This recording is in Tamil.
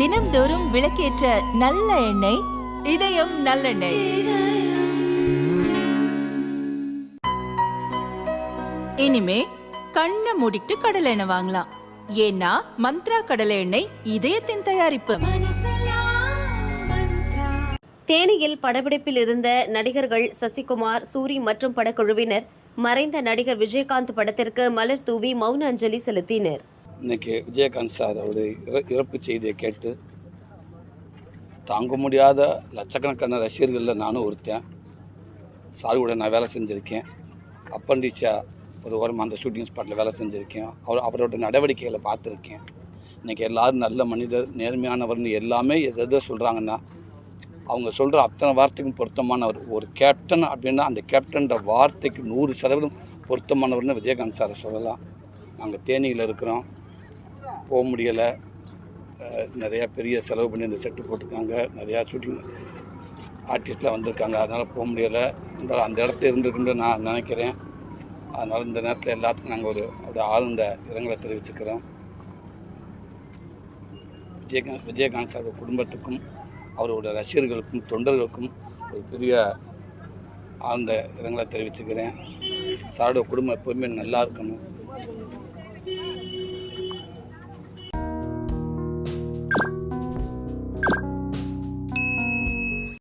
தினம்தோறும் விளக்கேற்ற நல்ல எண்ணெய் இதயம் நல்லெண்ணெய். இனிமே கண்ணை மூடிட்டு கடலை எண்ணெய் வாங்கலாம். ஏன்னா மந்த்ரா கடலை எண்ணெய் இதயத்தின் தயாரிப்பு. தேனியில் படப்பிடிப்பில் இருந்த நடிகர்கள் சசிகுமார் சூரி மற்றும் படக்குழுவினர் மறைந்த நடிகர் விஜயகாந்த் படத்திற்கு மலர் தூவி மௌன அஞ்சலி செலுத்தினர். இன்னைக்கு விஜயகாந்த் சார் அவருடைய இற- இறப்பு செய்தியை கேட்டு தாங்க முடியாத லட்சக்கணக்கான ரசிகர்களில் நானும் ஒருத்தன். சார் கூட நான் வேலை செஞ்சுருக்கேன். அப்பண்டிச்சா ஒரு வாரம் அந்த ஷூட்டிங் ஸ்பாட்டில் வேலை செஞ்சுருக்கேன். அவர் அவரோட நடவடிக்கைகளை பார்த்துருக்கேன். இன்றைக்கி எல்லோரும் நல்ல மனிதர் நேர்மையானவர்னு எல்லாமே எது எதோ சொல்கிறாங்கன்னா அவங்க சொல்கிற அத்தனை வார்த்தைக்கும் பொருத்தமானவர். ஒரு கேப்டன் அப்படின்னா அந்த கேப்டன்ற வார்த்தைக்கு நூறு சதவீதம் பொருத்தமானவர்னு விஜயகாந்த் சார் சொல்லலாம். நாங்கள் தேனியில் இருக்கிறோம். போக முடியலை. நிறையா பெரிய செலவு பண்ணி இந்த செட்டு போட்டிருக்காங்க. நிறையா ஷூட்டிங் ஆர்டிஸ்ட்லாம் வந்திருக்காங்க. அதனால் போக முடியலை. இருந்தாலும் அந்த இடத்துல இருந்திருக்குன்னு நான் நினைக்கிறேன். அதனால் இந்த நேரத்தில் எல்லாத்துக்கும் நாங்கள் ஒரு ஒரு ஆழ்ந்த இரங்கலை தெரிவிச்சுக்கிறோம். விஜயகாந்த் விஜயகாந்த் சார் குடும்பத்துக்கும் அவரோட ரசிகர்களுக்கும் தொண்டர்களுக்கும் ஒரு பெரிய ஆழ்ந்த இரங்கலை தெரிவிச்சுக்கிறேன். சாரோட குடும்பம் எப்போதுமே நல்லா இருக்கணும்.